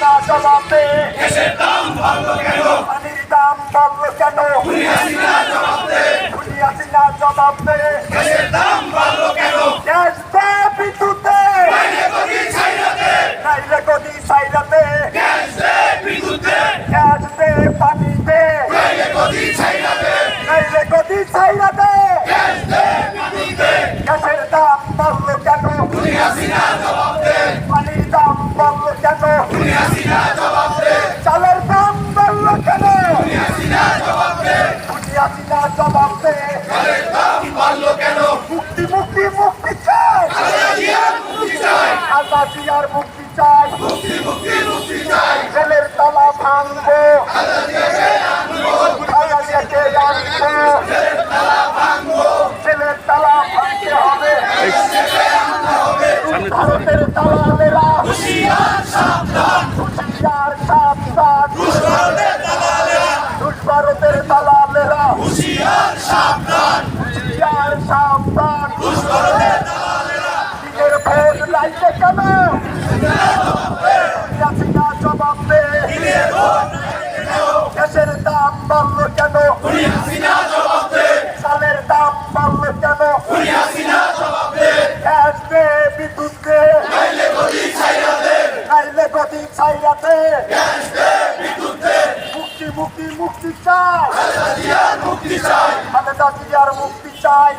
হাসিনা জবাব দে দাম বাড়লো কেন? পানির দাম বাড়লো কেন? খুনি হাসিনা জবাব। হাসিনা জবাব। দাম বাড়লো কেন? গ্যাস দে বাইরে গদি ছাইরাতে। নাইলে গদি সাইরাতে গ্যাস দে বিদ্যুৎ দে গ্যাস দে পানি দে বাইরে গদি ছাইরাতে। নাইলে গদি গ্যাস দে বিদ্যুৎ দে গ্যাসের দাম বাড়লো কেন খুনি হাসিনা জবাব দে পানির দাম বাড়লো কেন খুনি হাসিনা জবাব দে চালের দাম বাড়লো কেন খুনি হাসিনা জবাব দে খুনি হাসিনা জবাব দে দেশের দাম বাড়লো কেন মুক্তি মুক্তি মুক্তি চাই খালেদা জিয়ার মুক্তি চাই জিয়ার মুক্তি চাই। মুক্তি মুক্তি মুক্তি চাই। জেলের তালা ভাঙবো। জেলের তালা ভাঙতে হবে। ভারতের দালালেরা হুশিয়ার সাবধান। হুশিয়ার সাবধান। ভারতের দালালেরা দুষ ভারতের দালালেরা হুশিয়ার সাবধান। হুশিয়ার সাবধান। ভারতের দালালেরা দিনের ভোট লাইতে কেন হাসিনা জবাব দে দিনের ভোট গ্যাসের দাম বাড়লো কেন চালের দাম বাড়লো কেন গ্যাস দে বিদ্যুৎ দে নাইলে গদি ছাইরাতে মুক্তি মুক্তি মুক্তি চাই। মুক্তি চাই। মুক্তি চাই।